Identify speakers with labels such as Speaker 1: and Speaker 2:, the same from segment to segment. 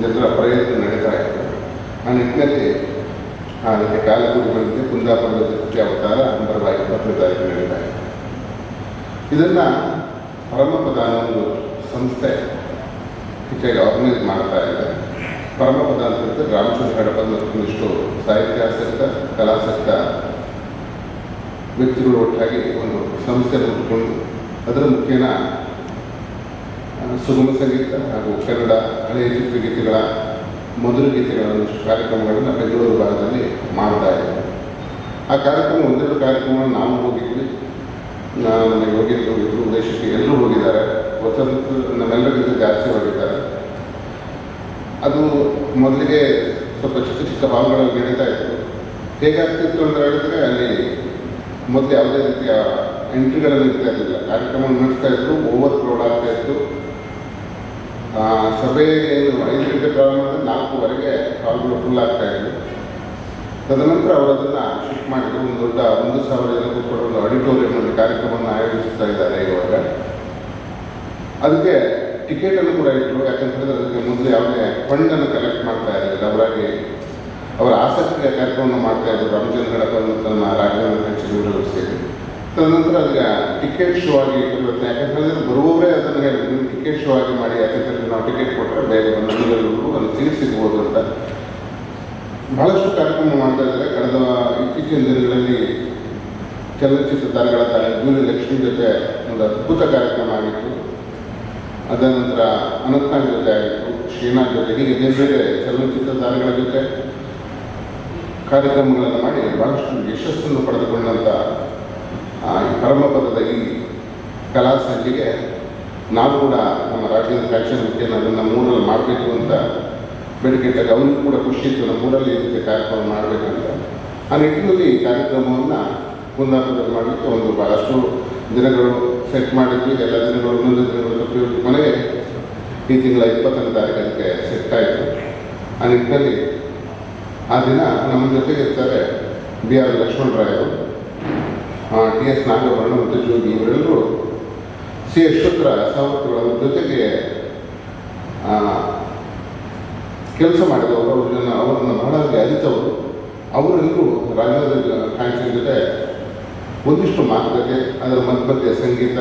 Speaker 1: ಜನರ ಪ್ರಯತ್ನ ನಡೀತಾ ಇತ್ತು ಆ ನಿಟ್ಟಿನಲ್ಲಿ ಅದಕ್ಕೆ ಕಾಲಕೂಡಿ ಬಂದಿದೆ ಕುಂದಾಪುರದ ಚತುರ್ಥಿ ಅವತಾರ ಅಂಬರವಾಗಿ ಇಪ್ಪತ್ತನೇ ತಾರೀಕು ನಡೀತಾ ಇತ್ತು ಇದನ್ನು ಪರಮಪದ ಒಂದು ಸಂಸ್ಥೆ ಹೆಚ್ಚಾಗಿ ಆರ್ಗನೈಸ್ ಮಾಡ್ತಾ ಇದೆ. ಪರಮಪದ ಅಂತ ಹೇಳಿದ್ರೆ ರಾಮಚಂದ್ರ ಹಡಪದ ಮತ್ತೊಂದಿಷ್ಟು ಸಾಹಿತ್ಯಾಸಕ್ತ ಕಲಾಸಕ್ತ ವ್ಯಕ್ತಿಗಳು ಒಟ್ಟಾಗಿ ಒಂದು ಸಂಸ್ಥೆ ಹುಟ್ಟುಕೊಂಡು ಅದರ ಮುಖೇನ ಸುಗಮ ಸಂಗೀತ ಹಾಗೂ ಕನ್ನಡ ಹಳೆಯ ಚಿತ್ರಗೀತೆಗಳ ಮಧುರ ಗೀತೆಗಳ ಕಾರ್ಯಕ್ರಮಗಳನ್ನು ಬೆಂಗಳೂರು ಭಾಗದಲ್ಲಿ ಮಾಡ್ತಾ ಇದ್ದಾರೆ ಆ ಕಾರ್ಯಕ್ರಮ ಒಂದೆರಡು ಕಾರ್ಯಕ್ರಮ ನಾವು ಹೋಗಿದ್ವಿ ನಾನು ನನಗೆ ಹೋಗಿದ್ದು ಇಬ್ಬರು ಉದೇಶಕ್ಕೆ ಎಲ್ಲರೂ ಹೋಗಿದ್ದಾರೆ. ವಸಂತ ನಮ್ಮೆಲ್ಲರಿಗಿಂತ ಜಾಸ್ತಿ ಹೋಗಿದ್ದಾರೆ. ಅದು ಮೊದಲಿಗೆ ಸ್ವಲ್ಪ ಚಿಕ್ಕ ಚಿಕ್ಕ ಭಾಗಗಳಲ್ಲಿ ನಡೀತಾ ಇತ್ತು. ಹೇಗಾಗ್ತಿತ್ತು ಅಂತ ಹೇಳಿದ್ರೆ ಅಲ್ಲಿ ಮೊದಲು ಯಾವುದೇ ರೀತಿಯ ಎಂಟ್ರಿಗಳನ್ನು ಇರ್ತಾ ಇರಲಿಲ್ಲ. ಕಾರ್ಯಕ್ರಮ ನಡೆಸ್ತಾ ಇದ್ರು ಓವರ್ ಕ್ರೌಡ್ ಆಗ್ತಾ ಇತ್ತು. ಸಭೆ ಏನು ಐದು ಗಂಟೆ ಪ್ರಾರಂಭ ಅಂದರೆ ನಾಲ್ಕೂವರೆಗೆ ಹಾಲ್ಗಳು ಫುಲ್ ಆಗ್ತಾ ಇದ್ದರು ತದನಂತರ ಅವರು ಅದನ್ನು ಶಿಫ್ಟ್ ಮಾಡಿದ್ರು. ಒಂದು ದೊಡ್ಡ ಒಂದು ಸಾವಿರ ಜನ ಕೂತ್ಕೊಂಡು ಒಂದು ಆಡಿಟೋರಿಯಂನಲ್ಲಿ ಕಾರ್ಯಕ್ರಮವನ್ನು ಆಯೋಜಿಸ್ತಾ ಇದ್ದಾರೆ ಇವಾಗ. ಅದಕ್ಕೆ ಟಿಕೆಟನ್ನು ಕೂಡ ಇಟ್ಟರು ಯಾಕಂತಂದರೆ ಅದಕ್ಕೆ ಮೊದಲು ಯಾವುದೇ ಫಂಡನ್ನು ಕಲೆಕ್ಟ್ ಮಾಡ್ತಾ ಇರಲಿಲ್ಲ. ಅವರಾಗಿ ಅವರ ಆಸಕ್ತಿಯ ಕಾರ್ಯಕ್ರಮವನ್ನು ಮಾಡ್ತಾ ಇದ್ದರು ರಾಮಚಂದ್ರ ಗಡಪ ಮತ್ತು ನಮ್ಮ ರಾಘವೇಂದ್ರ ಕಚೇರಿ ಸೇರಿ ತದನಂತರ ಅದಕ್ಕೆ ಟಿಕೆಟ್ ಶೋ ಆಗಿ ಇಟ್ಟಿರುತ್ತೆ ಯಾಕಂದ್ರೆ ಅದನ್ನು ಬರುವವರೇ ಅದನ್ನು ಹೇಳಿದ್ರು ಟಿಕೆಟ್ ಶೋ ಆಗಿ ಮಾಡಿ ಯಾಕಂದ್ರೆ ನಾವು ಟಿಕೆಟ್ ಕೊಟ್ಟರೆ ಬೇಗ ಬಂದು ಅಲ್ಲಿ ಸೀಟ್ ಅಂತ. ಬಹಳಷ್ಟು ಕಾರ್ಯಕ್ರಮ ಮಾಡ್ತಾ ಇದ್ದಾರೆ. ಕಳೆದ ಇತ್ತೀಚಿನ ದಿನಗಳಲ್ಲಿ ಚಲನಚಿತ್ರ ತಾರೆಗಳ ತಾಯಿ ಜೂಲಿ ಲಕ್ಷ್ಮಿ ಜೊತೆ ಒಂದು ಅದ್ಭುತ ಕಾರ್ಯಕ್ರಮ ಆಗಿತ್ತು. ಅದ ನಂತರ ಅನಂತನಾಗ್ ಜೊತೆ ಆಗಿತ್ತು. ಶ್ರೀನಾಥ್ ಜೊತೆ, ಹೀಗೆ ಬೇರೆ ಬೇರೆ ಚಲನಚಿತ್ರ ತಾರೆಗಳ ಜೊತೆ ಕಾರ್ಯಕ್ರಮಗಳನ್ನು ಮಾಡಿ, ಬಹಳಷ್ಟು ಯಶಸ್ಸನ್ನು ಪಡೆದುಕೊಂಡಂಥ ಪರಮಪದದ ಈ ಕಲಾ ಸಂಜೆಗೆ ನಾವು ಕೂಡ ನಮ್ಮ ರಾಜ್ಯದ ಫ್ಯಾಕ್ಷನ್ ಮುಖ್ಯನ ಅದನ್ನು ನಮ್ಮೂರಲ್ಲಿ ಮಾಡಬೇಕು ಅಂತ ಬೇಡಿಕೆ ಇಟ್ಟಾಗ ಅವನಿಗೂ ಕೂಡ ಖುಷಿ ಇತ್ತು. ನಮ್ಮ ಊರಲ್ಲಿ ಇದಕ್ಕೆ ಕಾರ್ಯಕ್ರಮ ಮಾಡಬೇಕಂತ ಆ ನಿಟ್ಟಿನಲ್ಲಿ ಈ ಕಾರ್ಯಕ್ರಮವನ್ನು ಕುಂದಾಪುರದಲ್ಲಿ ಮಾಡಲಿಕ್ಕೆ ಒಂದು ಬಹಳಷ್ಟು ದಿನಗಳು ಸೆಟ್ ಮಾಡಿದ್ವಿ. ಎಲ್ಲ ದಿನಗಳು ಒಂದೊಂದು ದಿನಗಳು ಮನೆಗೆ ಈ ತಿಂಗಳ ಇಪ್ಪತ್ತನೇ ತಾರೀಕಕ್ಕೆ ಸೆಟ್ ಆಯಿತು. ಆ ನಿಟ್ಟಿನಲ್ಲಿ ಆ ದಿನ ನಮ್ಮ ಜೊತೆಗೆ ಇರ್ತಾರೆ ಬಿ ಆರ್ ಲಕ್ಷ್ಮಣರಾಯರು ಟಿ ಎಸ್ ನಾಗಭರಣ ಮತ್ತು ಜೋಗಿ ಇವರೆಲ್ಲರೂ ಸಿ ಅಶ್ವತ್ಥರ ಸಾವರ್ತಿಗಳ ಜೊತೆಗೆ ಕೆಲಸ ಮಾಡಿದವರು ಅವ್ರನ್ನ ಅವರನ್ನು ಬಹಳವಾಗಿ ಅರಿತವರು. ಅವರೆಲ್ಲರೂ ರಾಜ್ಯದ ಫ್ಯಾನ್ಸಿನ ಜೊತೆ ಒಂದಿಷ್ಟು ಮಾತುಕತೆ, ಅದರ ಮಧ್ಯ ಸಂಗೀತ.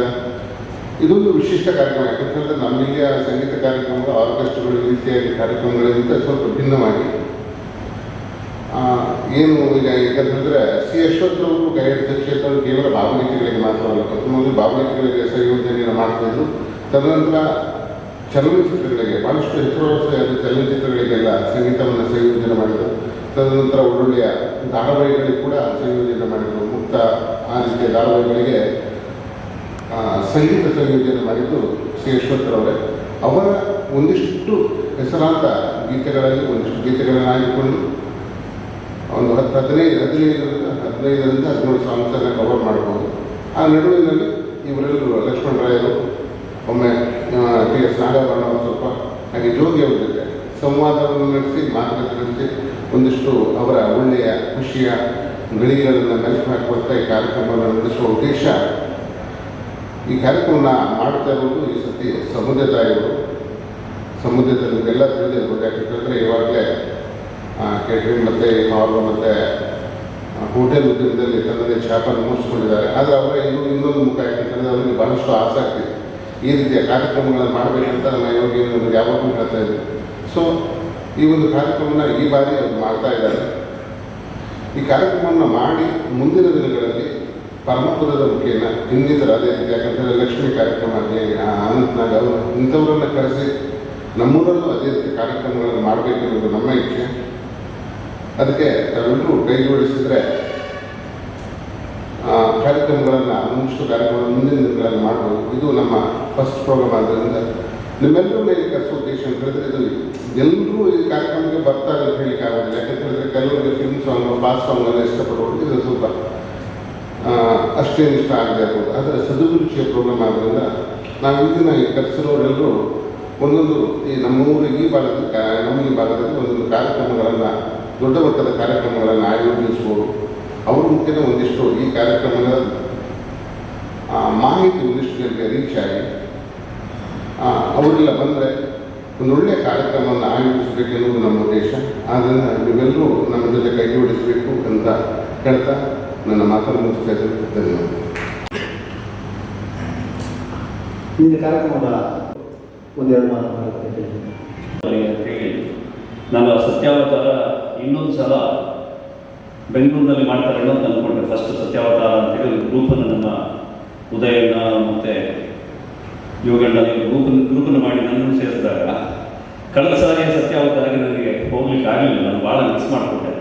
Speaker 1: ಇದೊಂದು ವಿಶಿಷ್ಟ ಕಾರ್ಯಕ್ರಮ ಯಾಕಂತಂದರೆ ನಮ್ಮಿಲ್ಲಿಯ ಸಂಗೀತ ಕಾರ್ಯಕ್ರಮಗಳು, ಆರ್ಕೆಸ್ಟ್ರಾಗಳು ಈ ರೀತಿಯಾಗಿ ಕಾರ್ಯಕ್ರಮಗಳಿಗಿಂತ ಸ್ವಲ್ಪ ಭಿನ್ನವಾಗಿ. ಏನು ಈಗ ಯಾಕಂತಂದರೆ ಸಿ ಅಶ್ವತ್ಥರವರು ಗೈಡ್ ಕ್ಷೇತ್ರ ಕೇವಲ ಭಾವಗೀತೆಗಳಿಗೆ ಮಾತ್ರವಲ್ಲ ಪ್ರಥಮವಾಗಿ ಭಾವಗೀತೆಗಳಿಗೆ ಸಂಯೋಜನೆಯನ್ನು ಮಾಡ್ತಿದ್ರು ತದನಂತರ ಚಲನಚಿತ್ರಗಳಿಗೆ ಭಾಳಷ್ಟು ಹೆಸರುವಾಸಿ ಚಲನಚಿತ್ರಗಳಿಗೆಲ್ಲ ಸಂಗೀತವನ್ನು ಸಂಯೋಜನೆ ಮಾಡಿದರು. ತದನಂತರ ಒಳ್ಳೊಳ್ಳೆಯ ಧಾರಾವಾಹಿಗಳಿಗೆ ಕೂಡ ಸಂಯೋಜನೆ ಮಾಡಿದರು. ಮುಕ್ತ ಆ ರೀತಿಯ ಧಾರಾವಾಹಿಗಳಿಗೆ ಸಂಗೀತ ಸಂಯೋಜನೆ ಮಾಡಿದ್ದು ಸಿ ಯಶವಂತರವರೇ ಅವರ ಒಂದಿಷ್ಟು ಹೆಸರಾಂತ ಗೀತೆಗಳಲ್ಲಿ, ಒಂದಿಷ್ಟು ಗೀತೆಗಳನ್ನು ಆಯ್ದುಕೊಂಡು ಒಂದು ಹತ್ತು ಹದಿನೈದು ಹದಿನೈದರಿಂದ ಹದಿನೈದರಿಂದ ಹದಿನೇಳು ಸಾಂಗ್ಸನ್ನು ಕವರ್ ಮಾಡ್ಬೋದು. ಆ ನಡುವಿನಲ್ಲಿ ಇವರೆಲ್ಲರೂ ಲಕ್ಷ್ಮಣರಾಯರು ಒಮ್ಮೆ ಟಿ ಎಸ್ ನಾಗಭರಣ ಸ್ವಲ್ಪ ಹಾಗೆ ಜೋಗಿ ಅವ್ರ ಜೊತೆ ಸಂವಾದವನ್ನು ನಡೆಸಿ, ಮಾತುಕತೆ ನಡೆಸಿ ಒಂದಿಷ್ಟು ಅವರ ಒಳ್ಳೆಯ ಖುಷಿಯ ಗಳಿಗೆಗಳನ್ನು ಮೆಚ್ಚು ಹಾಕುವಂಥ ಈ ಕಾರ್ಯಕ್ರಮವನ್ನು ನಡೆಸುವ ಉದ್ದೇಶ ಈ ಕಾರ್ಯಕ್ರಮನ ಮಾಡ್ತಾ ಇರೋದು ಈ ಸತಿ ಸಮುದ್ರ ತಾಯಿಯವರು ಸಮುದ್ರದಲ್ಲಿ ಎಲ್ಲ ತಿಳಿದಿರ್ಬೋದು ಯಾಕಂತಂದರೆ ಇವಾಗಲೇ ಕೇಟ್ರಿಂಗ್ ಮತ್ತು ಹಾಲ್ ಮತ್ತು ಹೋಟೆಲ್ ಉದ್ಯಮದಲ್ಲಿ ತನ್ನದೇ ಛಾಪನ್ನು ಮೂಡಿಸ್ಕೊಂಡಿದ್ದಾರೆ ಆದರೆ ಅವರ ಇನ್ನೂ ಇನ್ನೊಂದು ಮುಖ ಯಾಕಂತಂದರೆ ಅವರಿಗೆ ಬಹಳಷ್ಟು ಆಸಕ್ತಿ ಈ ರೀತಿಯ ಕಾರ್ಯಕ್ರಮಗಳನ್ನು ಮಾಡಬೇಕಂತ ನಮ್ಮ ಯೋಗಿ ನಮಗೆ ಯಾವಾಗಲೂ ಹೇಳ್ತಾ ಸೊ ಈ ಒಂದು ಕಾರ್ಯಕ್ರಮನ ಈ ಬಾರಿ ಅವರು ಮಾಡ್ತಾ ಇದ್ದಾರೆ. ಈ ಕಾರ್ಯಕ್ರಮವನ್ನು ಮಾಡಿ ಮುಂದಿನ ದಿನಗಳಲ್ಲಿ ಪರಮಪುರದ ಮುಖೇನ ಇನ್ನಿತರ ಅದೇ ರೀತಿ ಯಾಕಂದರೆ ಲಕ್ಷ್ಮೀ ಕಾರ್ಯಕ್ರಮ ಆಗಲಿ ಅನಂತನಾಗ್ ಅವರು ಇಂಥವರನ್ನು ಕರೆಸಿ ನಮ್ಮೂರಲ್ಲೂ ಅದೇ ರೀತಿ ಕಾರ್ಯಕ್ರಮಗಳನ್ನು ಮಾಡಬೇಕೆನ್ನುವುದು ನಮ್ಮ ಇಚ್ಛೆ. ಅದಕ್ಕೆ ತಾವೆಲ್ಲರೂ ಕೈ ಜೋಡಿಸಿದ್ರೆ ಕಾರ್ಯಕ್ರಮಗಳನ್ನು ಒಂದಿಷ್ಟು ಕಾರ್ಯಕ್ರಮಗಳನ್ನು, ಮುಂದಿನ ದಿನಗಳಲ್ಲಿ ಮಾಡ್ಬೋದು. ಇದು ನಮ್ಮ ಫಸ್ಟ್ ಪ್ರೋಗ್ರಾಮ್ ಆದ್ದರಿಂದ ನಿಮ್ಮೆಲ್ಲರೂ ಮೇಲೆ ಕರೆಸೋ ಉದ್ದೇಶ ಅಂತ ಹೇಳಿದ್ರೆ ಇದು ಎಲ್ಲರೂ ಈ ಕಾರ್ಯಕ್ರಮಕ್ಕೆ ಬರ್ತಾರೆ ಅಂತ ಹೇಳಿಕ್ಕೆ ಆಗೋದಿಲ್ಲ. ಯಾಕಂತ ಹೇಳಿದ್ರೆ ಕೆಲವರಿಗೆ ಫಿಲ್ಮ್ ಸಾಂಗ್ ಫಾಸ್ಟ್ ಸಾಂಗನ್ನು ಇಷ್ಟಪಡೋರಿಗೆ ಇದು ಸ್ವಲ್ಪ ಅಷ್ಟೇನು ಇಷ್ಟ ಆಗದೆ ಇರ್ಬೋದು. ಆದರೆ ಸದುಭಿರುಚಿಯ ಪ್ರೋಗ್ರಾಮ್ ಆದ್ದರಿಂದ ನಾವು ಇಂದಿನ ಈ ಕರೆಸಿರೋರೆಲ್ಲರೂ ಒಂದೊಂದು ಈ ನಮ್ಮ ಊರಿಗೆ ಭಾಗದ ನಮ್ಮ ಈ ಭಾಗದಲ್ಲಿ ಒಂದೊಂದು ಕಾರ್ಯಕ್ರಮಗಳನ್ನು ದೊಡ್ಡ ಮಟ್ಟದ ಕಾರ್ಯಕ್ರಮಗಳನ್ನು ಆಯೋಜಿಸುವವರು ಅವ್ರ ಮುಖ್ಯನ ಒಂದಿಷ್ಟು ಈ ಕಾರ್ಯಕ್ರಮದ ಆ, ಮಾಹಿತಿ ಒಂದಿಷ್ಟು ಜನರಿಗೆ ರೀಚ್ ಆಗಿ ಆ, ಅವರೆಲ್ಲ ಬಂದರೆ ಒಂದು ಒಳ್ಳೆಯ ಕಾರ್ಯಕ್ರಮವನ್ನು ಆಯೋಜಿಸಬೇಕು ನಮ್ಮ ಉದ್ದೇಶ. ಆದ್ದರಿಂದ ನೀವೆಲ್ಲರೂ ನಮ್ಮ ಜೊತೆ ಕೈ ಜೋಡಿಸಬೇಕು ಅಂತ ಹೇಳ್ತಾ ನನ್ನ ಮಾತನ್ನು ಮುಗಿಸ್ತಾ ಇದ್ದೇನೆ. ಧನ್ಯವಾದ.
Speaker 2: ಇಂದಿನ ಕಾರ್ಯಕ್ರಮದ ಒಂದೆರಡು ಮಾತು ಹೇಳಿ
Speaker 3: ಅವರಿಗೆ ಅಂತೇಳಿ ನಾನು ಸತ್ಯಾವತಾರ ಇನ್ನೊಂದು ಸಲ ಬೆಂಗಳೂರಿನಲ್ಲಿ ಮಾಡ್ತಾರೆ ಅಂತ ಅಂದ್ಕೊಂಡೆ ಫಸ್ಟ್ ಸತ್ಯಾವತಾರ ಅಂತೇಳಿ ಒಂದು ಗ್ರೂಪನ್ನು ನಮ್ಮ ಉದಯನ ಮತ್ತು ಯೋಗಣ್ಣ ಗ್ರೂಪನ್ನು ಗ್ರೂಪನ್ನು ಮಾಡಿ ನನ್ನನ್ನು ಸೇರಿಸಿದಾಗ ಕಳೆದ ಸಾರಿಯ ಸತ್ಯಾವತಾರಕ್ಕೆ ನನಗೆ ಹೋಗ್ಲಿಕ್ಕೆ ಆಗಲಿಲ್ಲ, ನಾನು ಭಾಳ ಮಿಸ್ ಮಾಡಿಕೊಂಡೆ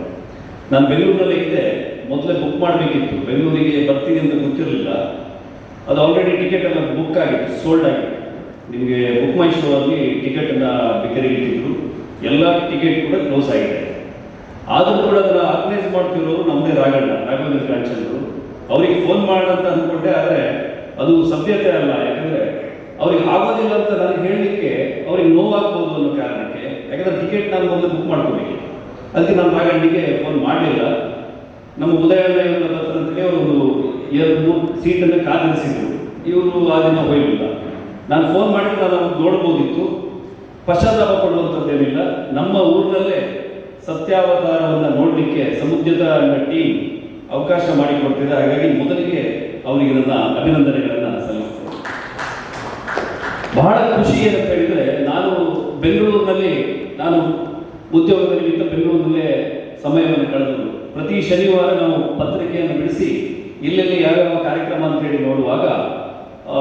Speaker 3: ನಾನು ಬೆಂಗಳೂರಿನಲ್ಲಿ ಇದ್ದೆ, ಮೊದಲೇ ಬುಕ್ ಮಾಡಬೇಕಿತ್ತು. ಬೆಂಗಳೂರಿಗೆ ಬರ್ತೀನಿ ಅಂತ ಗೊತ್ತಿರಲಿಲ್ಲ. ಅದು ಆಲ್ರೆಡಿ ಟಿಕೆಟ್ ಎಲ್ಲ ಬುಕ್ ಆಗಿತ್ತು ಸೋಲ್ಡ್ ಆಗಿತ್ತು ನಿಮಗೆ ಬುಕ್ ಮೈ ಶೋ ಅಲ್ಲಿ ಟಿಕೆಟನ್ನು ಬಿಕ್ಕರಿಗೆ ಇಟ್ಟಿದ್ರು. ಎಲ್ಲ ಟಿಕೆಟ್ ಕೂಡ ಕ್ಲೋಸ್ ಆಗಿದೆ. ಆದರೂ ಕೂಡ ಅದನ್ನು ಆರ್ಗನೈಸ್ ಮಾಡ್ತಿರೋರು ನಮ್ಮದೇ ರಾಘಣ್ಣ ರಾಘವೇಂದ್ರ ಕಾಂಚಂದ್ರು ಅವರಿಗೆ ಫೋನ್ ಮಾಡಂತ ಅಂದ್ಕೊಂಡೆ, ಆದರೆ ಅದು ಸಭ್ಯತೆ ಅಲ್ಲ. ಯಾಕಂದರೆ ಅವ್ರಿಗೆ ಆಗೋದಿಲ್ಲ ಅಂತ ನನಗೆ ಹೇಳಲಿಕ್ಕೆ ಅವ್ರಿಗೆ ನೋವಾಗ್ಬೋದು ಅನ್ನೋ ಕಾರಣಕ್ಕೆ, ಯಾಕಂದರೆ ಟಿಕೆಟ್ ನಾನು ಮೊದಲು ಬುಕ್ ಮಾಡ್ಕೋಬೇಕು ಅದಕ್ಕೆ ನಾನು ರಾಘಣ್ಣಿಗೆ ಫೋನ್ ಮಾಡಲಿಲ್ಲ. ನಮ್ಮ ಉದಯಣ್ಣ ಇವರ ಅವರು ಒಂದು ಎರಡು ಮೂರು ಸೀಟನ್ನು ಕಾದಿರಿಸಿದ್ರು ಇವರು ಆ ದಿನ ಹೋಗಿಲ್ಲ. ನಾನು ಫೋನ್ ಮಾಡಿದ್ರೆ ನಾನು ನೋಡ್ಬೋದಿತ್ತು. ಪಶ್ಚಾತ್ತಾಪ ಪಡುವಂಥದ್ದೇನಿಲ್ಲ ನಮ್ಮ ಊರಿನಲ್ಲೇ ಸತ್ಯಾವತಾರವನ್ನು ನೋಡಲಿಕ್ಕೆ ಸಮುದ್ರದ ಟೀಮ್ ಅವಕಾಶ ಮಾಡಿಕೊಡ್ತಿದೆ ಹಾಗಾಗಿ ಮೊದಲಿಗೆ ಅವರಿಗೆ ನನ್ನ ಅಭಿನಂದನೆಗಳನ್ನು ಸಲ್ಲಿಸ್ತೇನೆ. ಬಹಳ ಖುಷಿ ಅಂತ ಹೇಳಿದರೆ ನಾನು ಬೆಂಗಳೂರಿನಲ್ಲಿ, ನಾನು ಉದ್ಯೋಗದ ನಿಮಿತ್ತ ಬೆಂಗಳೂರಿನಲ್ಲೇ ಸಮಯವನ್ನು ಕಳೆದು ಪ್ರತಿ ಶನಿವಾರ ನಾವು ಪತ್ರಿಕೆಯನ್ನು ಬಿಡಿಸಿ, ಎಲ್ಲೆಲ್ಲಿ ಯಾವ್ಯಾವ ಕಾರ್ಯಕ್ರಮ ಅಂತ ಹೇಳಿ ನೋಡುವಾಗ ಆ,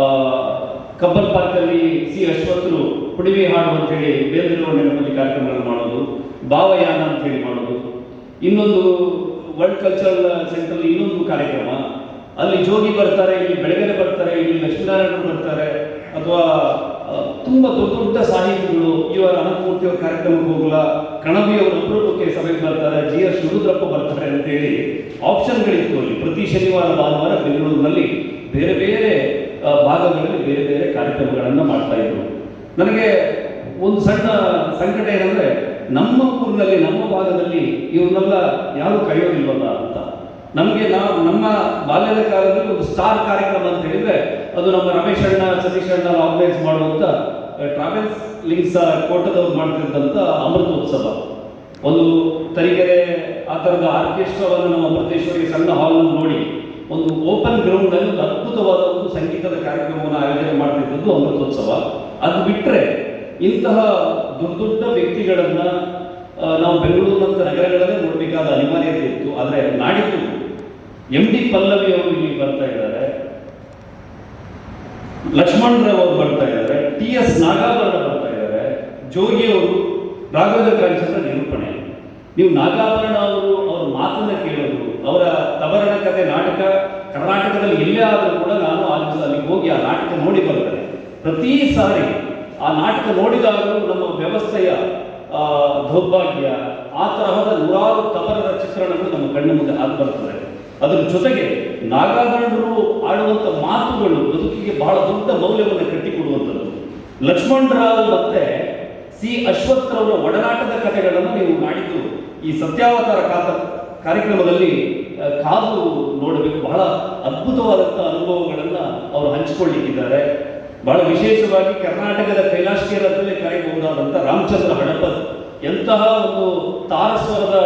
Speaker 3: ಕಬ್ಬನ್ ಪಾರ್ಕಲ್ಲಿ ಸಿ ಅಶ್ವತ್ಥರು ಹುಡಿವಿ ಹಾಡು ಅಂತ ಹೇಳಿ ಬೇಂದ್ರೆಯವರ ನೆನಪಲ್ಲಿ ಕಾರ್ಯಕ್ರಮಗಳನ್ನು ಮಾಡೋದು ಭಾವಯಾನ ಅಂತ ಹೇಳಿ ಮಾಡೋದು ಇನ್ನೊಂದು ವರ್ಲ್ಡ್ ಕಲ್ಚರಲ್ ಸೆಂಟರ್ ಇನ್ನೊಂದು ಕಾರ್ಯಕ್ರಮ. ಅಲ್ಲಿ ಜೋಗಿ ಬರ್ತಾರೆ, ಇಲ್ಲಿ ಬೆಳಗ್ಗೆ ಬರ್ತಾರೆ, ಇಲ್ಲಿ ಲಕ್ಷ್ಮೀನಾರಾಯಣರು ಬರ್ತಾರೆ, ಅಥವಾ ತುಂಬ ದೊಡ್ಡ ದೊಡ್ಡ ಸಾಹಿತಿಗಳು ಇವರ ಅನಂತಮೂರ್ತಿಯವ್ರ ಕಾರ್ಯಕ್ರಮಕ್ಕೆ ಹೋಗಲ್ಲ ಕಣವಿಯವರು ಅಪರೂಪಕ್ಕೆ ಸಭೆಗೆ ಬರ್ತಾರೆ, ಜಿ ಎಸ್ ಶಿವರುದ್ರಪ್ಪ ಬರ್ತಾರೆ ಅಂತೇಳಿ ಆಪ್ಷನ್ಗಳಿತ್ತು ಅಲ್ಲಿ. ಪ್ರತಿ ಶನಿವಾರ, ಭಾನುವಾರ ಬೆಂಗಳೂರಿನಲ್ಲಿ ಬೇರೆ ಬೇರೆ ಭಾಗಗಳಲ್ಲಿ ಬೇರೆ ಬೇರೆ ಕಾರ್ಯಕ್ರಮಗಳನ್ನು ಮಾಡ್ತಾ ಇದ್ರು. ನನಗೆ ಒಂದು ಸಣ್ಣ ಸಂಕಟ ಏನಂದ್ರೆ ನಮ್ಮ ಊರಿನಲ್ಲಿ, ನಮ್ಮ ಭಾಗದಲ್ಲಿ ಇವ್ರನ್ನೆಲ್ಲ ಯಾರು ಕರೆಯೋದಿಲ್ವಲ್ಲ ಅಂತ. ನಮಗೆ ನಾವು ನಮ್ಮ ಬಾಲ್ಯದ ಕಾಲದಲ್ಲಿ ಒಂದು ಸ್ಟಾರ್ ಕಾರ್ಯಕ್ರಮ ಅಂತ ಹೇಳಿದ್ರೆ ಅದು ನಮ್ಮ ರಮೇಶ್ ಅಣ್ಣ, ಸತೀಶ್ ಅಣ್ಣ ಆರ್ಗನೈಸ್ ಮಾಡುವಂತ ಟ್ರಾವೆಲ್ಸ್ ಲಿಂಕ್ಸ್ ಕೋಟದವ್ರು ಮಾಡ್ತಿದ್ದಂಥ ಅಮೃತೋತ್ಸವ. ಒಂದು ತರೀಕೆರೆ ಆ ಥರದ ಆರ್ಕೆಸ್ಟ್ರಾವನ್ನು ನಮ್ಮ ಅಮೃತೇಶ್ವರಿ ಸಣ್ಣ ಹಾಲ್ನಲ್ಲಿ ನೋಡಿ, ಒಂದು ಓಪನ್ ಗ್ರೌಂಡ್ನಲ್ಲಿ ಒಂದು ಅದ್ಭುತವಾದ ಒಂದು ಸಂಗೀತದ ಕಾರ್ಯಕ್ರಮವನ್ನು ಆಯೋಜನೆ ಮಾಡ್ತಿದ್ದದ್ದು ಅಮೃತೋತ್ಸವ. ಅದು ಬಿಟ್ಟರೆ ಇಂತಹ ದೊಡ್ಡ ದೊಡ್ಡ ವ್ಯಕ್ತಿಗಳನ್ನ ನಾವು ಬೆಂಗಳೂರಿನಂಥ ನಗರಗಳಲ್ಲೇ ನೋಡಬೇಕಾದ ಅನಿವಾರ್ಯತೆ ಇತ್ತು. ಆದರೆ ನಾಡಿದ್ದು ಎಂ ಡಿ ಪಲ್ಲವಿ ಅವರು ಇಲ್ಲಿ ಬರ್ತಾ ಇದ್ದಾರೆ. ಲಕ್ಷ್ಮಣ್ ರಾವ್ ಅವರು ಬರ್ತಾ ಇದ್ದಾರೆ. ಟಿ ಎಸ್ ನಾಗಾಭರಣ ಬರ್ತಾ ಇದ್ದಾರೆ. ಜೋಗಿ ಅವರು ರಾಘವೇಂದ್ರ ಕಾಂಚನ ನಿರೂಪಣೆ. ನೀವು ನಾಗಾಭರಣ ಅವರು ಅವ್ರ ಮಾತನ್ನ ಕೇಳೋದು, ಅವರ ತವರಣ ಕಥೆ ನಾಟಕ ಕರ್ನಾಟಕದಲ್ಲಿ ಎಲ್ಲೇ ಆದರೂ ಕೂಡ ನಾನು ಆ ದಿವಸ ಅಲ್ಲಿಗೆ ಹೋಗಿ ಆ ನಾಟಕ ನೋಡಿ ಬರ್ತೇನೆ ಪ್ರತಿ ಸಾರಿ ಆ ನಾಟಕ ನೋಡಿದಾಗಲೂ ನಮ್ಮ ವ್ಯವಸ್ಥೆಯ ದೌರ್ಭಾಗ್ಯ, ಆ ತರಹದ ನೂರಾರು ತವರರ ಚಿತ್ರಣಗಳು ನಮ್ಮ ಕಣ್ಣ ಮುಂದೆ ಆಗಿ ಬರ್ತದೆ ಅದರ ಜೊತೆಗೆ ನಾಗಾಭರಣರು ಆಡುವಂಥ ಮಾತುಗಳು ಬದುಕಿಗೆ ಬಹಳ ದೊಡ್ಡ ಮೌಲ್ಯವನ್ನು ಕಟ್ಟಿಕೊಡುವಂಥದ್ದು. ಲಕ್ಷ್ಮಣರಾವ್ ಮತ್ತೆ ಸಿ. ಅಶ್ವತ್ಥರವರ ಒಡನಾಟದ ಕಥೆಗಳನ್ನು ನೀವು ನಾಡಿದ್ದು ಈ ಸತ್ಯಾವತಾರ ಕಾತ, ಕಾರ್ಯಕ್ರಮದಲ್ಲಿ ಕಾದು ನೋಡಬೇಕು. ಬಹಳ ಅದ್ಭುತವಾದಂಥ ಅನುಭವಗಳನ್ನು ಅವರು ಹಂಚಿಕೊಳ್ಳಿಕ್ಕಿದ್ದಾರೆ. ಬಹಳ ವಿಶೇಷವಾಗಿ ಕರ್ನಾಟಕದ ಕೈಲಾಶಕೇರದಲ್ಲಿ ಕರೆಯಬಹುದಾದಂಥ ರಾಮಚಂದ್ರ ಹಡಪದ್ ಎಂತಹ ಒಂದು ತಾರಸ್ವರದ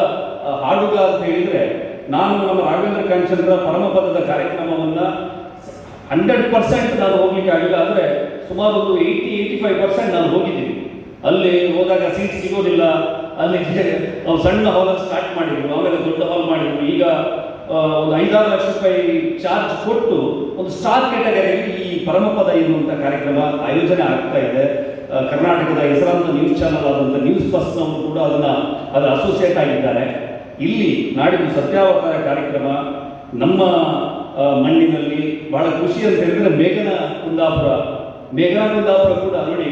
Speaker 3: ಹಾಡುಗ ಅಂತ ಹೇಳಿದ್ರೆ ನಾನು ನಮ್ಮ ರಾಘವೇಂದ್ರ ಕಾಂಚಂದ್ರ ಪರಮಪದದ ಕಾರ್ಯಕ್ರಮವನ್ನ ಹಂಡ್ರೆಡ್ ಪರ್ಸೆಂಟ್ ನಾನು ಹೋಗ್ಲಿಕ್ಕೆ ಆಗಿಲ್ಲ ಆದರೆ ಸುಮಾರು ಒಂದು ಏಯ್ಟಿ ಏಯ್ಟಿ ಫೈವ್ ಪರ್ಸೆಂಟ್ ನಾನು ಹೋಗಿದ್ದೀನಿ. ಅಲ್ಲಿ ಹೋದಾಗ ಸೀಟ್ ಸಿಗೋದಿಲ್ಲ, ಅಲ್ಲಿ ನಾವು ಸಣ್ಣ ಹಾಲಲ್ಲಿ ಸ್ಟಾರ್ಟ್ ಮಾಡಿದ್ವಿ, ಆಮೇಲೆ ದೊಡ್ಡ ಹಾಲ್ ಮಾಡಿದ್ವಿ. ಈಗ ಒಂದು ಐದಾರು ಲಕ್ಷ ರೂಪಾಯಿ ಚಾರ್ಜ್ ಕೊಟ್ಟು ಒಂದು ಸ್ಟಾರ್ ಕ್ಯಾಟಗರಿಯಲ್ಲಿ ಈ ಪರಮಪದ ಎನ್ನುವಂಥ ಕಾರ್ಯಕ್ರಮ ಆಯೋಜನೆ ಆಗ್ತಾ ಇದೆ. ಕರ್ನಾಟಕದ ಹೆಸರಾಂತ ನ್ಯೂಸ್ ಚಾನಲ್ ಆದಂಥ ನ್ಯೂಸ್ ಪರ್ಸ್ನವರು ಕೂಡ ಅದನ್ನ ಅದರ ಅಸೋಸಿಯೇಟ್ ಆಗಿದ್ದಾರೆ. ಇಲ್ಲಿ ನಾಡಿನ ಸತ್ಯಾವತಾರ ಕಾರ್ಯಕ್ರಮ ನಮ್ಮ ಮಣ್ಣಿನಲ್ಲಿ ಬಹಳ ಖುಷಿ ಅಂತ ಹೇಳಿದ್ರೆ ಮೇಘನ ಕುಂದಾಪುರ. ಮೇಘನ ಕುಂದಾಪುರ ಕೂಡ ನೋಡಿ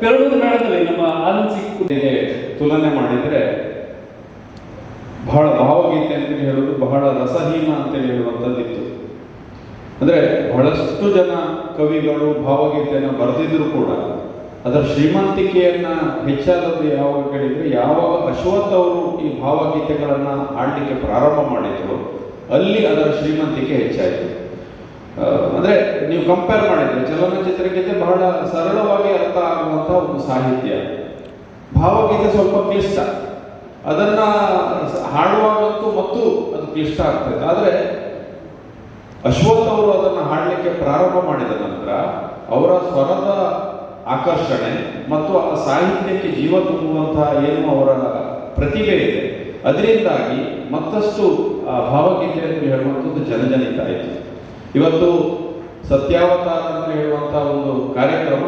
Speaker 3: ಪೆರಡು ನಾಡದಲ್ಲಿ ನಮ್ಮ ಆನಂದ್ ಸಿಂಗ್
Speaker 4: ತುಲನೆ ಮಾಡಿದರೆ ಬಹಳ ಭಾವಗೀತೆ ಅಂತೇಳಿ ಹೇಳೋದು ಬಹಳ ರಸಹೀನ ಅಂತೇಳಿ ಹೇಳುವಂಥದ್ದಿತ್ತು. ಅಂದರೆ ಬಹಳಷ್ಟು ಜನ ಕವಿಗಳು ಭಾವಗೀತೆಯನ್ನು ಬರೆದಿದ್ರು ಕೂಡ, ಅದರ ಶ್ರೀಮಂತಿಕೆಯನ್ನ ಹೆಚ್ಚಾದದ್ದು ಯಾವಾಗ ಕೇಳಿದ್ರೆ ಯಾವಾಗ ಅಶ್ವಥ್ ಅವರು ಈ ಭಾವಗೀತೆಗಳನ್ನು ಆಡಲಿಕ್ಕೆ ಪ್ರಾರಂಭ ಮಾಡಿದ್ರು, ಅಲ್ಲಿ ಅದರ ಶ್ರೀಮಂತಿಕೆ ಹೆಚ್ಚಾಯಿತು. ಅಂದ್ರೆ ನೀವು ಕಂಪೇರ್ ಮಾಡಿದ್ರೆ ಚಲನಚಿತ್ರಗೀತೆ ಬಹಳ ಸರಳವಾಗಿ ಅರ್ಥ ಆಗುವಂತಹ ಒಂದು ಸಾಹಿತ್ಯ. ಭಾವಗೀತೆ ಸ್ವಲ್ಪ ಕ್ಲಿಷ್ಟ. ಅದನ್ನ ಹಾಡುವಾಗಂತೂ ಮತ್ತು ಅದು ಕ್ಲಿಷ್ಟ ಆಗ್ತದೆ. ಆದರೆ ಅಶ್ವಥ್ ಅವರು ಅದನ್ನು ಹಾಡಲಿಕ್ಕೆ ಪ್ರಾರಂಭ ಮಾಡಿದ ನಂತರ ಅವರ ಸ್ವರದ ಆಕರ್ಷಣೆ ಮತ್ತು ಆ ಸಾಹಿತ್ಯಕ್ಕೆ ಜೀವ ತುಂಬುವಂತಹ ಏನು ಅವರ ಪ್ರತಿಭೆ ಇದೆ, ಅದರಿಂದಾಗಿ ಮತ್ತಷ್ಟು ಆ ಭಾವಗೀತೆ ಅಂತ ಹೇಳುವಂಥದ್ದು ಜನಜನಿತ ಆಯಿತು. ಇವತ್ತು ಸತ್ಯಾವತಾರ ಅಂತ ಹೇಳುವಂಥ ಒಂದು ಕಾರ್ಯಕ್ರಮ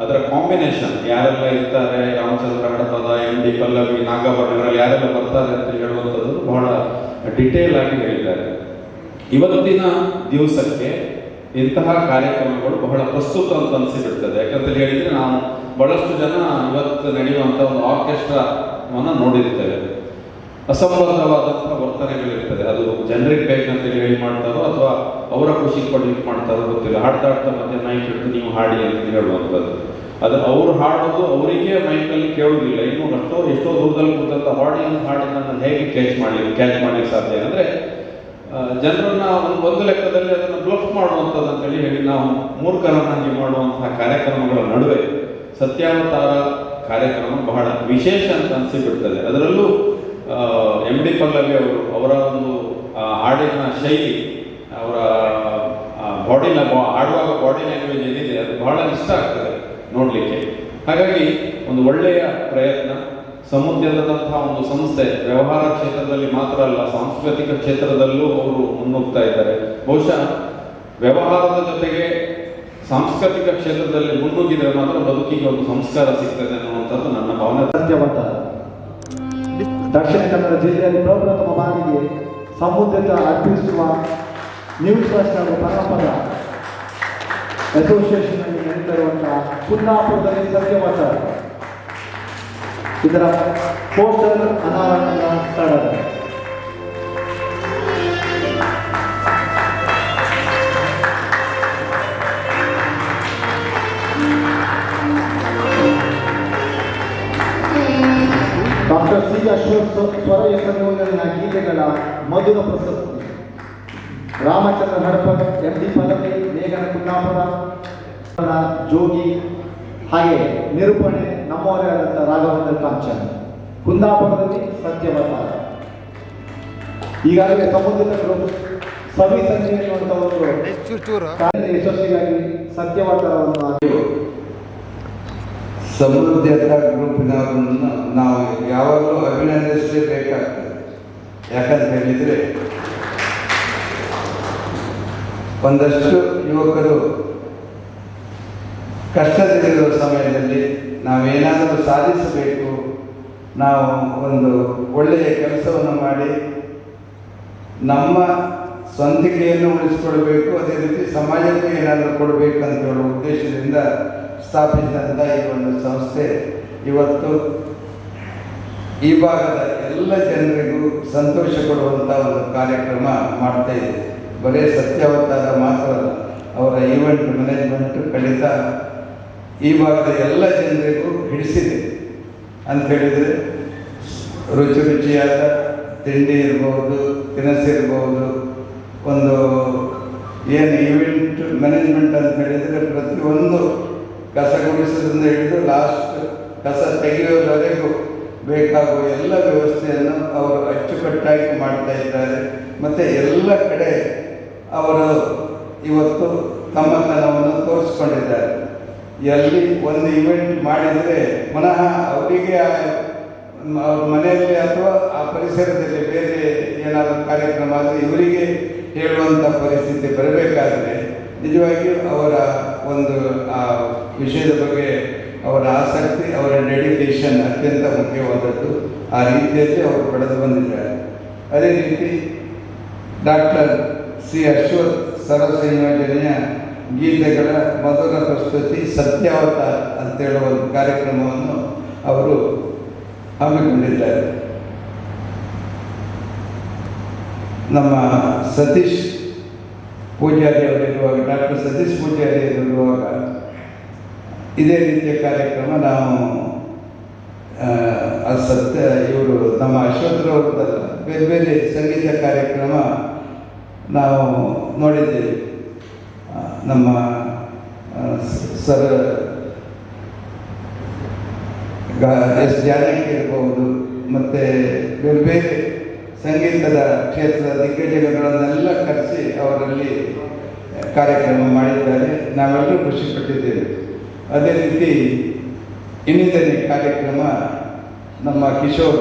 Speaker 4: ಅದರ ಕಾಂಬಿನೇಷನ್ ಯಾರೆಲ್ಲ ಇರ್ತಾರೆ, ರಾಮಚಂದ್ರ ಹಡಪದ ಎಂ ಡಿ ಪಲ್ಲವಿ ನಾಗಭಟ್ ಇವರಲ್ಲಿ ಯಾರೆಲ್ಲ ಬರ್ತಾರೆ ಅಂತ ಹೇಳುವಂಥದ್ದು ಬಹಳ ಡಿಟೇಲ್ ಆಗಿ ಹೇಳಿದ್ದಾರೆ. ಇವತ್ತಿನ ದಿವಸಕ್ಕೆ ಇಂತಹ ಕಾರ್ಯಕ್ರಮಗಳು ಬಹಳ ಪ್ರಸ್ತುತ ಅಂತ ಅನಿಸಿಬಿಡ್ತದೆ. ಯಾಕಂತ ಹೇಳಿದ್ರೆ ನಾವು ಬಹಳಷ್ಟು ಜನ ಇವತ್ತು ನಡೆಯುವಂಥ ಒಂದು ಆರ್ಕೆಸ್ಟ್ರಾವನ್ನು ನೋಡಿರ್ತೇವೆ. ಅಸಂಬದ್ಧವಾದಂತಹ ವರ್ತನೆಗಳಿರ್ತದೆ. ಅದು ಜನರಿಗೆ ಬೇಕಂತ ಹೇಳಿ ಮಾಡ್ತಾರೋ ಅಥವಾ ಅವರ ಖುಷಿ ಪಡ್ಲಿಕ್ಕೆ ಮಾಡ್ತಾರೋ ಗೊತ್ತಿಲ್ಲ. ಹಾಡ್ತಾ ಹಾಡ್ತಾ ಮತ್ತೆ ಮೈಕ್ ಇಟ್ಟು ನೀವು ಹಾಡಿ ಅಂತ ಹೇಳುವಂಥದ್ದು. ಅದು ಅವ್ರು ಹಾಡೋದು ಅವರಿಗೆ ಮೈಕಲ್ಲಿ ಕೇಳುವುದಿಲ್ಲ. ಇನ್ನು ಅಷ್ಟೋ ಎಷ್ಟೋ ದೂರದಲ್ಲಿ ಕೂತಂತ ಆಡಿಯನ್ಸ್ ಹಾಡಿನ ಹೇಗೆ ಕ್ಯಾಚ್ ಮಾಡಿ ಕ್ಯಾಚ್ ಮಾಡ್ಲಿಕ್ಕೆ ಸಾಧ್ಯ ಅಂದ್ರೆ ಜನರನ್ನ ಒಂದು ಒಂದು ಲೆಕ್ಕದಲ್ಲಿ ಅದನ್ನು ಬ್ಲಫ್ ಮಾಡುವಂಥದ್ದು ಅಂತೇಳಿ ಹೇಳಿ ನಾವು ಮೂರ್ಖರನ್ನಾಗಿ ಮಾಡುವಂತಹ ಕಾರ್ಯಕ್ರಮಗಳ ನಡುವೆ ಸತ್ಯಾವತಾರ ಕಾರ್ಯಕ್ರಮ ಬಹಳ ವಿಶೇಷ ಅಂತ ಅನಿಸಿಬಿಡ್ತದೆ. ಅದರಲ್ಲೂ ಎಂ ಡಿ ಪಲ್ಲವಿ ಅವರು, ಅವರ ಒಂದು ಹಾಡಿನ ಶೈಲಿ, ಅವರ ಬಾಡಿನ ಆಡುವಾಗ ಬಾಡಿ ಲ್ಯಾಂಗ್ವೇಜ್ ಏನಿದೆ ಅದು ಬಹಳ ಇಷ್ಟ ಆಗ್ತದೆ ನೋಡಲಿಕ್ಕೆ. ಹಾಗಾಗಿ ಒಂದು ಒಳ್ಳೆಯ ಪ್ರಯತ್ನ ಸಮುದ್ರದಂತಹ ಒಂದು ಸಂಸ್ಥೆ, ವ್ಯವಹಾರ ಕ್ಷೇತ್ರದಲ್ಲಿ ಮಾತ್ರ ಅಲ್ಲ, ಸಾಂಸ್ಕೃತಿಕ ಕ್ಷೇತ್ರದಲ್ಲೂ ಅವರು ಮುನ್ನುಗ್ತಾ ಇದ್ದಾರೆ. ಬಹುಶಃ ವ್ಯವಹಾರದ ಜೊತೆಗೆ ಸಾಂಸ್ಕೃತಿಕ ಕ್ಷೇತ್ರದಲ್ಲಿ ಮುನ್ನುಗ್ಗಿದ್ರೆ ಮಾತ್ರ ಬದುಕಿಗೆ ಒಂದು ಸಂಸ್ಕಾರ ಸಿಗ್ತದೆ ಅನ್ನುವಂಥದ್ದು ನನ್ನ ಭಾವನೆ.
Speaker 2: ದಕ್ಷಿಣ ಕನ್ನಡ ಜಿಲ್ಲೆಯಲ್ಲಿ ಪ್ರಪ್ರಥಮ ಬಾರಿಗೆ ಸಮುದ್ರದ ಅರ್ಪಿಸುವ ನ್ಯೂಸ್ ಟ್ರಸ್ಟ್ ಹಾಗೂ ಪರಪರ ಅಸೋಸಿಯೇಷನ್ ಅಲ್ಲಿ ನಡೀತಿರುವಂತಹ ಕುಂದಾಪುರದಲ್ಲಿ ಸತ್ಯವತ. ಇದರ ಪೋಸ್ಟರ್ ಅನಾವರಣ ಸ್ಥಳದ ಡಾಕ್ಟರ್ ಸಿ ಅಶ್ವಥ್ ಸ್ವರ ಸಂಯೋಜನೆಯ ಗೀತೆಗಳ ಮಧುರ ಪ್ರಶಸ್ತಿ ರಾಮಚಂದ್ರ ಹಡಪದ್ ಎಂ ಡಿ ಪಲ್ಲವಿ ಮೇಘನ ಅವರ ಜೋಗಿ ಹಾಗೆ ನಿರೂಪಣೆ ನಮ್ಮವರೇ ಆದಂಥ ರಾಘವೇಂದ್ರ ಕಾಂಚನ್. ಕುಂದಾಪುರದಲ್ಲಿ ಸತ್ಯವತಾರ. ಈಗಾಗಲೇ ಗ್ರೂಪ್ ಸವಿ ಸಂಜೆ ಎನ್ನುವಂಥ ಒಂದು ಯಶಸ್ವಿಗಾಗಿ ಸತ್ಯವತಾರವನ್ನು
Speaker 5: ಸಮೃದ್ಧತ ಗ್ರೂಪಿನವರನ್ನು ನಾವು ಯಾವಾಗಲೂ ಅಭಿನಂದಿಸಲೇಬೇಕಾಗ್ತದೆ ಯಾಕಂತ ಹೇಳಿದರೆ, ಒಂದಷ್ಟು ಯುವಕರು ಕಷ್ಟದಲ್ಲಿರುವ ಸಮಯದಲ್ಲಿ ನಾವೇನಾದರೂ ಸಾಧಿಸಬೇಕು, ನಾವು ಒಂದು ಒಳ್ಳೆಯ ಕೆಲಸವನ್ನು ಮಾಡಿ ನಮ್ಮ ಸ್ವಂತಿಕೆಯನ್ನು ಉಳಿಸಿಕೊಳ್ಬೇಕು, ಅದೇ ರೀತಿ ಸಮಾಜಕ್ಕೆ ಏನಾದರೂ ಕೊಡಬೇಕಂತ ಅಂತ ಹೇಳುವ ಉದ್ದೇಶದಿಂದ ಸ್ಥಾಪಿಸಿದಂಥ ಈ ಒಂದು ಸಂಸ್ಥೆ. ಇವತ್ತು ಈ ಭಾಗದ ಎಲ್ಲ ಜನರಿಗೂ ಸಂತೋಷ ಕೊಡುವಂಥ ಒಂದು ಕಾರ್ಯಕ್ರಮ ಮಾಡ್ತಾ ಇದೆ ಬರೀ ಸತ್ಯಾವತಾರ ಮಾತ್ರ ಅವರ ಈವೆಂಟ್ ಮ್ಯಾನೇಜ್ಮೆಂಟ್ ಖಂಡಿತ ಈ ಭಾಗದ ಎಲ್ಲ ಜನರಿಗೂ ಹಿಡಿಸಿದೆ. ಅಂತ ಹೇಳಿದರೆ ರುಚಿ ರುಚಿಯಾದ ತಿಂಡಿ ಇರ್ಬೋದು, ತಿನಸು ಇರ್ಬೋದು, ಒಂದು ಏನು ಈವೆಂಟ್ ಮ್ಯಾನೇಜ್ಮೆಂಟ್ ಅಂತ ಹೇಳಿದರೆ ಪ್ರತಿಯೊಂದು ಕಸ ಗುಡಿಸೋದ್ರಿಂದ ಹಿಡಿದು ಲಾಸ್ಟ್ ಕಸ ತೆಗೆಯೋದವರೆಗೂ ಬೇಕಾಗುವ ಎಲ್ಲ ವ್ಯವಸ್ಥೆಯನ್ನು ಅವರು ಅಚ್ಚುಕಟ್ಟಾಗಿ ಮಾಡ್ತಾ ಇದ್ದಾರೆ. ಮತ್ತು ಎಲ್ಲ ಕಡೆ ಅವರು ಇವತ್ತು ತಮ್ಮತನವನ್ನು ತೋರಿಸ್ಕೊಂಡಿದ್ದಾರೆ. ಎಲ್ಲಿ ಒಂದು ಇವೆಂಟ್ ಮಾಡಿದರೆ ಪುನಃ ಅವರಿಗೆ ಅವ್ರ ಮನೆಯಲ್ಲಿ ಅಥವಾ ಆ ಪರಿಸರದಲ್ಲಿ ಬೇರೆ ಏನಾದರೂ ಕಾರ್ಯಕ್ರಮ ಆದರೆ ಇವರಿಗೆ ಹೇಳುವಂಥ ಪರಿಸ್ಥಿತಿ ಬರಬೇಕಾದರೆ ನಿಜವಾಗಿಯೂ ಅವರ ಒಂದು ಆ ವಿಷಯದ ಬಗ್ಗೆ ಅವರ ಆಸಕ್ತಿ, ಅವರ ಡೆಡಿಕೇಶನ್ ಅತ್ಯಂತ ಮುಖ್ಯವಾದದ್ದು. ಆ ರೀತಿಯಲ್ಲಿ ಅವರು ಪಡೆದು ಬಂದಿದ್ದಾರೆ. ಅದೇ ರೀತಿ ಡಾಕ್ಟರ್ ಸಿ ಅಶ್ವಥ್ ಸಂಯೋಜನೆಯ ಗೀತೆಗಳ ಮೊದಲ ಪ್ರಸ್ತುತಿ ಅಂತ ಹೇಳುವ ಒಂದು ಕಾರ್ಯಕ್ರಮವನ್ನು ಅವರು ಹಮ್ಮಿಕೊಂಡಿದ್ದಾರೆ. ನಮ್ಮ ಸತೀಶ್ ಪೂಜಾರಿ ಅವರಿರುವಾಗ, ಡಾಕ್ಟರ್ ಸತೀಶ್ ಪೂಜಾರಿ ಅವರಿರುವಾಗ ಇದೇ ರೀತಿಯ ಕಾರ್ಯಕ್ರಮ ನಾವು, ಆ ಸತ್ಯ, ಇವರು ನಮ್ಮ ಅಶ್ವಥ್ರವ್ರದ್ದಲ್ಲ ಬೇರೆ ಬೇರೆ ಸಂಗೀತ ಕಾರ್ಯಕ್ರಮ ನಾವು ನೋಡಿದ್ದೇವೆ. ನಮ್ಮ ಸರ್ ಎಸ್ ಜಾನಕಿ ಇರಬಹುದು ಮತ್ತು ಬೇರೆ ಬೇರೆ ಸಂಗೀತದ ಕ್ಷೇತ್ರದ ದಿಗ್ಗಜಗಳನ್ನೆಲ್ಲ ಕರೆಸಿ ಅವರಲ್ಲಿ ಕಾರ್ಯಕ್ರಮ ಮಾಡಿದ್ದಾರೆ. ನಾವೆಲ್ಲರೂ ಖುಷಿಪಟ್ಟಿದ್ದೇವೆ ಅದೇ ರೀತಿ ಇನ್ನಿತರೆ ಕಾರ್ಯಕ್ರಮ ನಮ್ಮ ಕಿಶೋರ್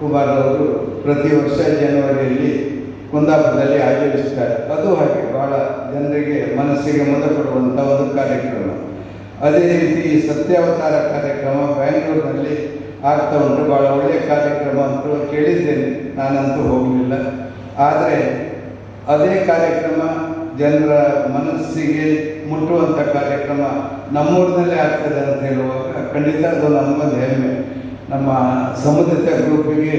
Speaker 5: ಕುಮಾರ್ ಅವರು ಪ್ರತಿ ವರ್ಷ ಜನವರಿಯಲ್ಲಿ ಕುಂದಾಪುರದಲ್ಲಿ ಆಯೋಜಿಸ್ತಾರೆ. ಅದು ಹಾಗೆ ಬಹಳ ಜನರಿಗೆ ಮನಸ್ಸಿಗೆ ಮುದ ಕೊಡುವಂಥ ಒಂದು ಕಾರ್ಯಕ್ರಮ. ಅದೇ ರೀತಿ ಈ ಸತ್ಯಾವತಾರ ಕಾರ್ಯಕ್ರಮ ಬ್ಯಾಂಗ್ಳೂರಿನಲ್ಲಿ ಆಗ್ತಾ ಉಂಟು. ಭಾಳ ಒಳ್ಳೆಯ ಕಾರ್ಯಕ್ರಮ ಅಂತ ಕೇಳಿದ್ದೇನೆ. ನಾನಂತೂ ಹೋಗಲಿಲ್ಲ. ಆದರೆ ಅದೇ ಕಾರ್ಯಕ್ರಮ ಜನರ ಮನಸ್ಸಿಗೆ ಮುಟ್ಟುವಂಥ ಕಾರ್ಯಕ್ರಮ ನಮ್ಮೂರಿನಲ್ಲೇ ಆಗ್ತದೆ ಅಂತ ಹೇಳುವಾಗ ಖಂಡಿತ ಅದು ನಮ್ಮೊಂದು ಹೆಮ್ಮೆ. ನಮ್ಮ ಸಮುದಾಯದ ಗ್ರೂಪಿಗೆ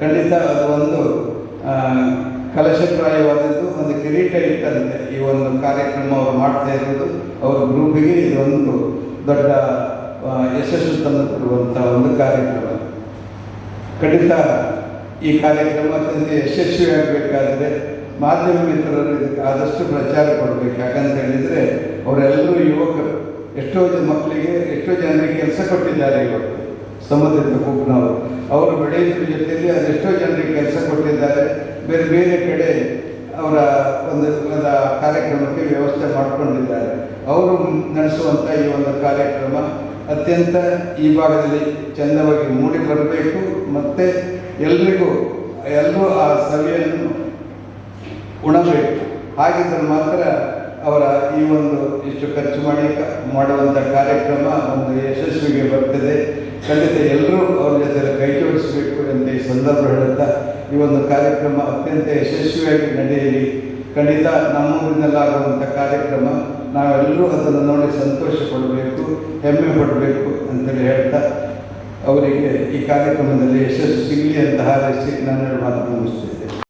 Speaker 5: ಖಂಡಿತ ಅದು ಒಂದು ಕಲಶಪ್ರಾಯವಾದದ್ದು, ಒಂದು ಕಿರೀಟ ಇಟ್ಟಂತೆ. ಈ ಒಂದು ಕಾರ್ಯಕ್ರಮ ಅವರು ಮಾಡ್ತಾ ಇರೋದು, ಅವರ ಗ್ರೂಪಿಗೆ ಇದೊಂದು ದೊಡ್ಡ ಯಶಸ್ಸು ತಂದು ಕೊಡುವಂಥ ಒಂದು ಕಾರ್ಯಕ್ರಮ. ಖಂಡಿತ ಈ ಕಾರ್ಯಕ್ರಮದಲ್ಲಿ ಯಶಸ್ವಿಯಾಗಬೇಕಾದ್ರೆ ಮಾಧ್ಯಮ ಮಿತ್ರರು ಇದಕ್ಕೆ ಆದಷ್ಟು ಪ್ರಚಾರ ಕೊಡಬೇಕು. ಯಾಕಂತ ಹೇಳಿದರೆ ಅವರೆಲ್ಲರೂ ಯುವಕರು. ಎಷ್ಟೋ ಜನ ಮಕ್ಕಳಿಗೆ, ಎಷ್ಟೋ ಜನರಿಗೆ ಕೆಲಸ ಕೊಟ್ಟಿದ್ದಾರೆ ಇವತ್ತು ಸಮುದ್ರದ ಕುಗ್ನವರು. ಅವರು ಬೆಳೆಯುವ ಜೊತೆಯಲ್ಲಿ ಅದೆಷ್ಟೋ ಜನರಿಗೆ ಕೆಲಸ ಕೊಟ್ಟಿದ್ದಾರೆ. ಬೇರೆ ಬೇರೆ ಕಡೆ ಅವರ ಒಂದು ಕಾರ್ಯಕ್ರಮಕ್ಕೆ ವ್ಯವಸ್ಥೆ ಮಾಡಿಕೊಂಡಿದ್ದಾರೆ. ಅವರು ನಡೆಸುವಂಥ ಈ ಒಂದು ಕಾರ್ಯಕ್ರಮ ಅತ್ಯಂತ ಈ ಭಾಗದಲ್ಲಿ ಚಂದವಾಗಿ ಮೂಡಿ ಬರಬೇಕು. ಮತ್ತು ಎಲ್ರಿಗೂ ಎಲ್ಲರೂ ಆ ಸವಿಯನ್ನು ಉಣಬೇಕು. ಹಾಗಿದ್ದರೆ ಮಾತ್ರ ಅವರ ಈ ಒಂದು ಇಷ್ಟು ಖರ್ಚು ಮಾಡಿ ಮಾಡುವಂಥ ಕಾರ್ಯಕ್ರಮ ಒಂದು ಯಶಸ್ವಿಗೆ ಬರ್ತದೆ. ಖಂಡಿತ ಎಲ್ಲರೂ ಅವ್ರ ಜೊತೆ ಕೈ ಜೋಡಿಸಬೇಕು ಎಂದು ಈ ಸಂದರ್ಭ ಹೇಳುತ್ತಾ, ಈ ಒಂದು ಕಾರ್ಯಕ್ರಮ ಅತ್ಯಂತ ಯಶಸ್ವಿಯಾಗಿ ನಡೆಯಲಿ. ಖಂಡಿತ ನಮ್ಮೂರಿನಲ್ಲಾಗುವಂಥ ಕಾರ್ಯಕ್ರಮ ನಾವೆಲ್ಲರೂ ಅದನ್ನು ನೋಡಿ ಸಂತೋಷ ಪಡಬೇಕು ಹೆಮ್ಮೆ ಪಡಬೇಕು ಅಂತೇಳಿ ಹೇಳ್ತಾ, ಅವರಿಗೆ ಈ ಕಾರ್ಯಕ್ರಮದಲ್ಲಿ ಯಶಸ್ಸು ಸಿಗಲಿ ಅಂತ ಹಾರೈಸಿ ನಾನು ಮಾತು ಮುಗಿಸ್ತೇನೆ